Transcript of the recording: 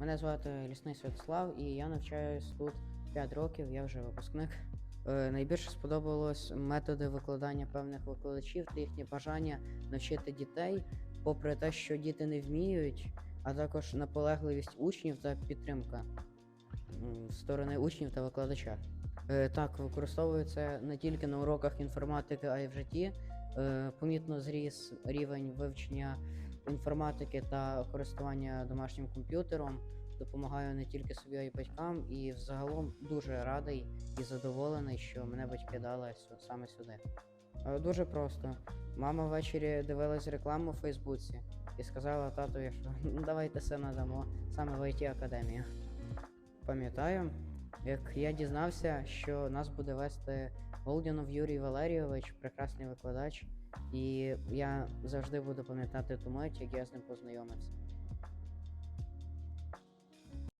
Мене звати Лісний Святослав, і я навчаюсь тут 5 років, я вже випускник. Е, Найбільше сподобалось методи викладання певних викладачів та їхнє бажання навчити дітей, попри те, що діти не вміють, а також наполегливість учнів та підтримка сторони учнів та викладача. Е, Так, використовується не тільки на уроках інформатики, а й в житті. Е, Помітно зріс рівень вивчення інформатики та користування домашнім комп'ютером. Допомагаю не тільки собі, а й батькам, і взагалом дуже радий і задоволений, що мене батьки дали саме сюди. Е, Дуже просто. Мама ввечері дивилась рекламу в Фейсбуці і сказала татові, що «Ну, давайте все надамо саме в it академію. Пам'ятаю, як я дізнався, що нас буде вести Голдянов Юрій Валерійович, прекрасний викладач, і я завжди буду пам'ятати ту мить, як я з ним познайомився.